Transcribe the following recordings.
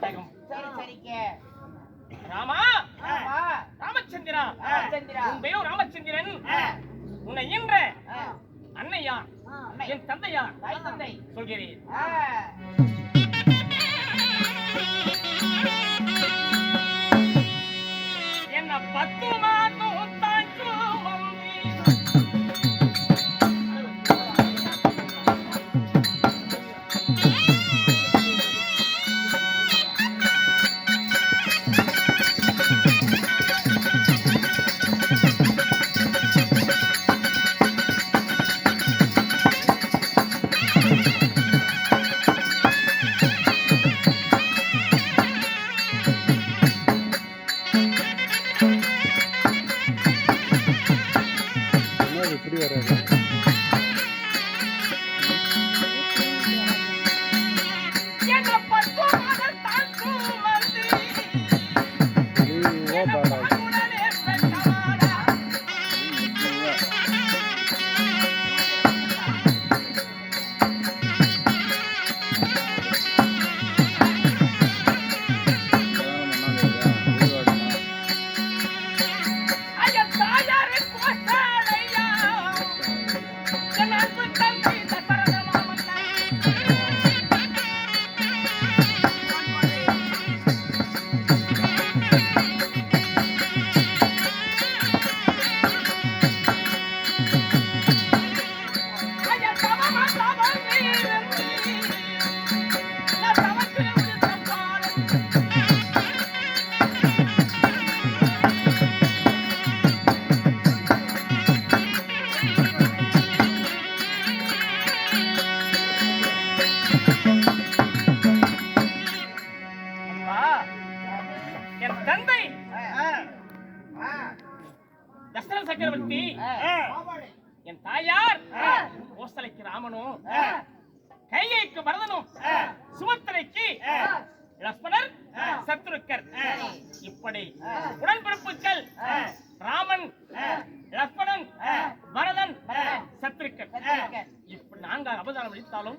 சரி சரிங்க. ராமா ராமச்சந்திரா. உன் பெயர் ராமச்சந்திரன். உன்னை ஈன்ற அன்னையா. அன்னை. என் தந்தையா. தாய் தந்தை சொல்கிறேன் இப்படி வராது. தந்தை தசரத சக்கரவர்த்தி. என் தாயார். கோசலைக்கு ராமனும் ஆ, கையைக்கு பரதனும். சுமத்திரைக்கு. லக்ஷ்மணர். சத்ருக்கர். இப்படி. உடன்பிறப்புகள். ராமன். லக்ஷ்மணன். பரதன். சத்ருக்கர். இப்படி நான்கு அவதாரம் அளித்தாலும்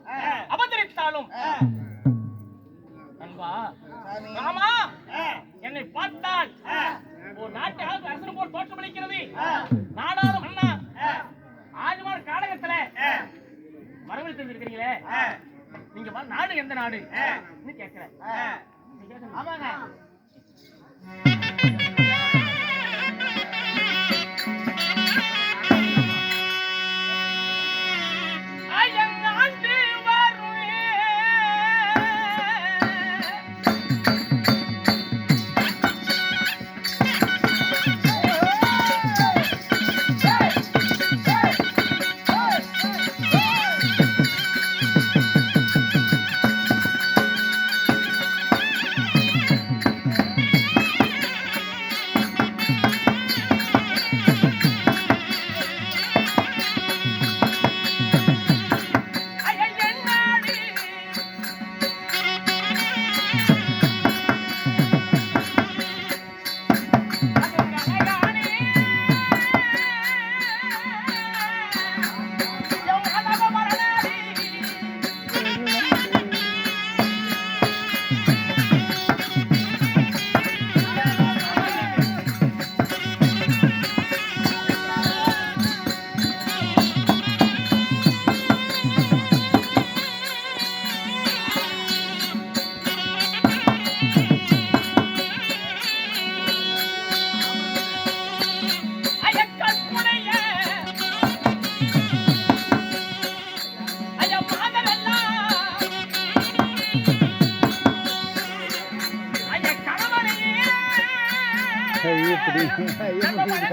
ஆ. அன்பா. ராமா பார்த்தால் ஆ. ஒரு நாட்டு அரசன் போல் தோற்றமளிக்கிறது. நாடாளும் அண்ணா ஆ. ஆஜமான காலகத்துல. மரபு தெரிஞ்சிருக்கீங்களே ஆ. நீங்க நாடு எந்த நாடு கேக்குறேன். ஆமாங்க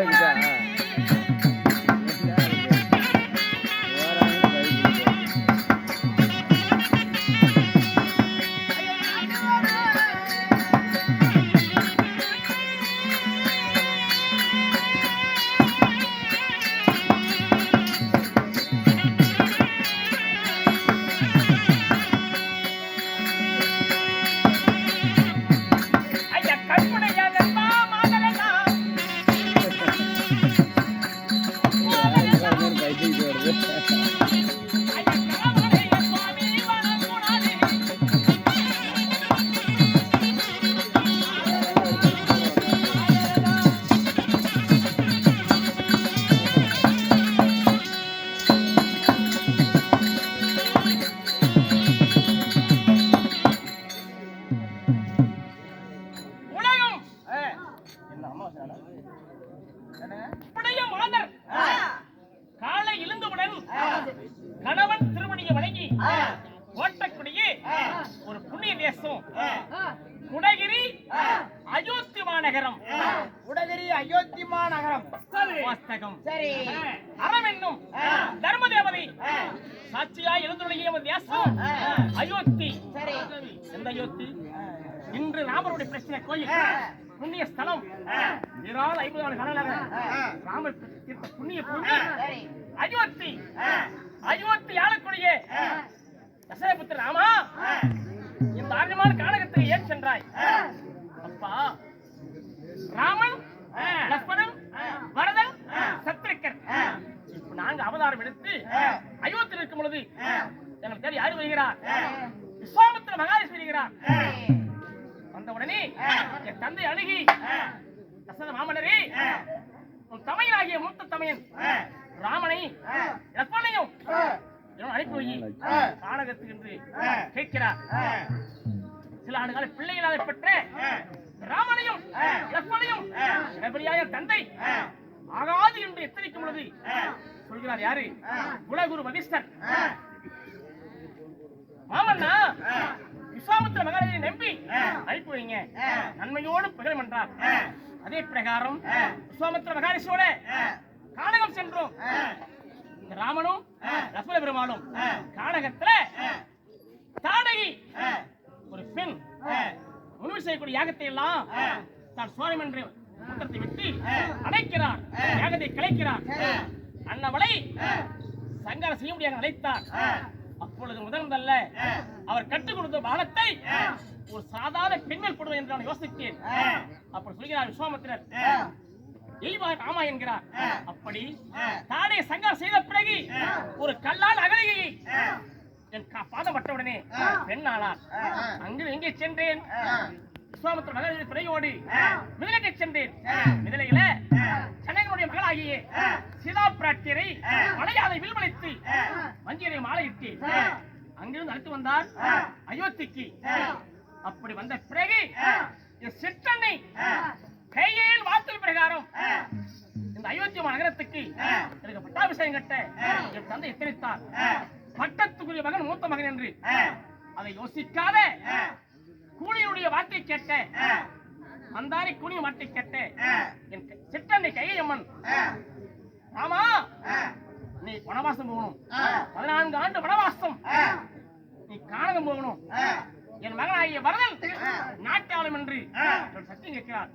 b 站嗯。மாநகரம் உடகிரி அயோத்தி மாநகரம் வாஸ்தகம். சரி. அறம் என்னும். தர்ம தேவதை சாட்சியாய் எழுந்துள்ள தேசம் அயோத்தி. சரி. எந்த அயோத்தி? இன்று ராமருடைய பிரச்சனை கோயில். புண்ணிய ஸ்தலம். இராத ஐம்பது ஆண்டு காலாக ராமர் தீர்த்த புண்ணிய பூமி. அயோத்தி. அயோத்தி ஆளக்கூடிய தசரபுத்திர ராமா. இந்த ஆரியமான கானகத்துக்கு ராமன் லக்ஷ்மணன் பரதன் சத்ருக்கன் இப்ப நாங்க அவதாரம் எடுத்து அயோத்தியில் இருக்கும் பொழுது எனக்கு தேடி யாரு வருகிறார்? விஸ்வாமித்திர மகாரிஷி வருகிறார். வந்த உடனே என் தந்தை அணுகி தசரத மாமன்னரே உன் தமையனாகிய மூத்த தமையன் ராமனை லக்ஷ்மணையும் அனுப்பி வை கானகத்துக்கு என்று கேட்கிறார். சில ஆண்டுகால பிள்ளைகளாக பெற்ற ராமனையும் லக்ஷ்மணையும் இடபடியாக தந்தை. ஆகாது என்று எத்தனைக்கும் பொழுது சொல்கிறார் யாரு? குலகுரு வதிஷ்டர் மாமன்னா விஸ்வாமித்திர மகாராஜை நம்பி அனுப்பி வைங்க. நன்மையோடு புகழும் என்றார் அதே பிரகாரம் விஸ்வாமித்திர மகாரிஷியோட கானகம் சென்றோம். ராமனும் லக்ஷ்மண பெருமாளும் கானகத்துல தாடகி ஒரு பெண். முன்வு செய்யக்கூடிய யாகத்தை எல்லாம் தான் சோரம் என்று முத்தத்தை விட்டு அடைக்கிறார் யாகத்தை கலைக்கிறார் அன்னவளை சங்காரம் செய்ய முடியாது அழைத்தார் அப்பொழுது முதல் முதல்ல அவர் கற்றுக் கொடுத்த பாலத்தை ஒரு சாதாரண பெண்மேல் போடுவது என்று நான் யோசித்தேன். அப்படி சொல்கிறார் விஸ்வாமித்திரர். எய்வார் ஆமா என்கிறார். அப்படி தானே சங்காரம் செய்த பிறகு ஒரு கல்லால் அகலையை என் பாதம் பட்டவுடனே பெண் ஆனார் அங்கு எங்கே சென்றேன். விஸ்வாமித்திர மகளிர் துணையோடு மிதிலைக்கு சென்றேன். மிதிலையில கண்ணகனுடைய மகளாகிய சீதா பிராட்டியரை மலையாதை வில்வளைத்து மஞ்சியரை மாலையிட்டு அங்கிருந்து அழைத்து வந்தார் அயோத்திக்கு. அப்படி வந்த பிறகு என் சிற்றன்னை கையில் வார்த்தை பிரகாரம் இந்த அயோத்தி நகரத்துக்கு எனக்கு பட்டாபிஷேகம் கட்ட என் தந்தை எத்தனைத்தார்? பட்டத்துக்குரிய மகன் மூத்த மகன் என்று. அதை யோசிக்காத. கூலியுடைய வார்த்தை கேட்ட. மந்தாரி கூலிய வார்த்தை கேட்ட. என் சிற்றன்னை கையம்மன் ஆமா நீ வனவாசம் போகணும். பதினான்கு ஆண்டு வனவாசம். நீ கானகம் போகணும். என் மகனாகிய வரதன் நாட்டாளும் என்று சத்தியம் கேட்கிறார்.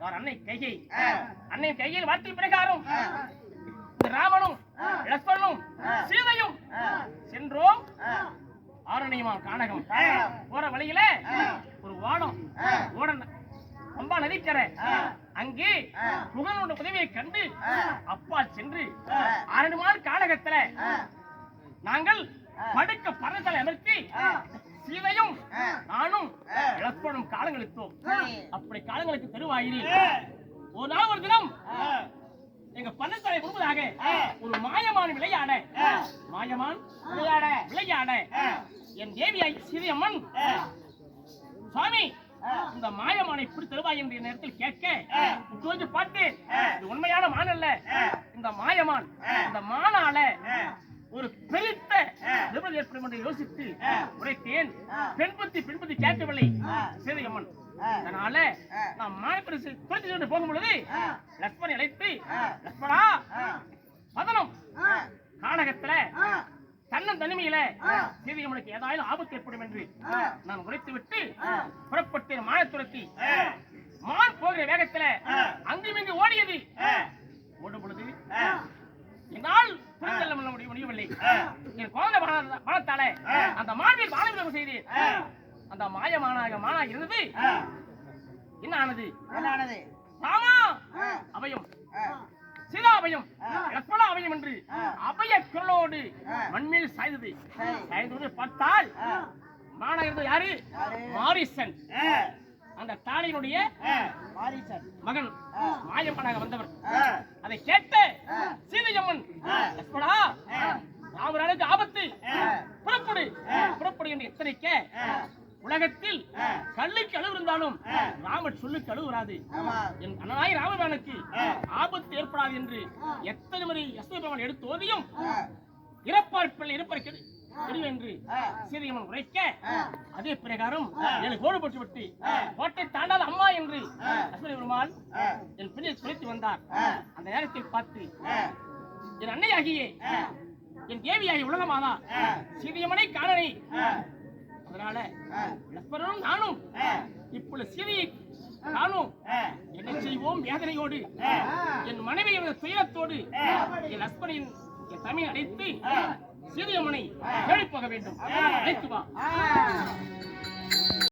அவர் அன்னை கைகை அன்னை கையில் வார்த்தை பிரகாரம். ராமனும் லக்ஷ்மணனும் சீதையும் சென்றோம். ஆரணியமா கானகம். போற வழியில ஒரு வானம். ஓட அம்பா நதிக்கரை. அங்கே புகழோட உதவியை கண்டு அப்பா சென்று ஆரணிமான கானகத்துல நாங்கள் படுக்க பறந்தலை அமர்த்தி சீதையும் நானும் இழப்பனும் காலங்களித்தோம் அப்படி காலங்களுக்கு தெருவாயிரி. ஒரு நாள் ஒரு தினம் எங்க பன்னத்தலை முழுவதாக ஒரு மாயமான் விளையாட. மாயமான் விளையாட விளையாட. என் தேவியாய் சிறியம்மன். சுவாமி இந்த மாயமானை இப்படி தருவாய் என்ற நேரத்தில் கேட்க வந்து பார்த்தேன் இது உண்மையான மான் அல்ல. இந்த மாயமான் இந்த மானால ஒரு பெருத்த விபத்து ஏற்படும் என்று யோசித்து உரைத்தேன். பெண் புத்தி பெண் புத்தி கேட்கவில்லை. சிறியம்மன். அதனால நான் மாயப்பரிசு துரத்தி கொண்டு போகும் பொழுது லக்ஷ்மணி அழைத்து லக்ஷ்மணா பதனம் கானகத்துல தன்னன் தனிமையில சீதையம்மனுக்கு ஏதாயிலும் ஆபத்து ஏற்படும் என்று நான் உரைத்து விட்டு புறப்பட்டேன் மாய துரத்தி மான் போகிற வேகத்துல அங்கும் இங்கு ஓடியது. ஓடும் பொழுது என்னால் முடிய முடியவில்லை. என் குழந்தை பண- பணத்தால அந்த மாண்பில் மாணவியம் செய்தேன். அந்த மாயமானாக மானா இருந்தது என்ன ஆனது? என்னானது ராமா அபயம். சீதா அபயம். லக்ஷ்மணா அபயம் என்று அபய குரலோடு மண்மேல் சாய்ந்தது. சாய்ந்தது பார்த்தால் மானா இருந்தது யாரு? மாரிசன். அந்த தாடையினுடைய மாரீசன். மகன். மாயம்மனாக வந்தவர். அதை கேட்டு சீதையம்மன் லக்ஷ்மணா ராமரானுக்கு ஆபத்து. புறப்படு. புறப்படு என்று எத்தனைக்க உலகத்தில் கல்லுக்கு அளவு இருந்தாலும் ராமர் சொல்லுக்கு அளவு வராது என் அண்ணனாய் ராமபிரானுக்கு ஆபத்து ஏற்படாது என்று எத்தனை முறை பகவான் எடுத்து ஓதியும் இறப்பார் பிள்ளை இருப்பார் என்று ஆ. சீதையம்மன் உரைக்க. அதே பிரகாரம். ஏழு கோடு போட்டு விட்டு. கோட்டை தாண்டாத அம்மா என்று. அஸ்வரி பெருமாள். என் பின்னில் குளித்து வந்தார். அந்த நேரத்தில் பார்த்து. என் அன்னையாகியே. என் தேவியாகி உலகமாதா ஆ. சீதையம்மனை காணனை. அதனால. லப்பரும் நானும். இப்பொழுது காணும் ஆ. என்ன செய்வோம் வேதனையோடு. என் மனைவியின் துயரத்தோடு ஆ. என் ஹஸ்பண்டின் என் தமிழ் அழைத்து ஆ. சீதையம்மனை ஆ. தேடி போக வேண்டும். அழைத்து வா.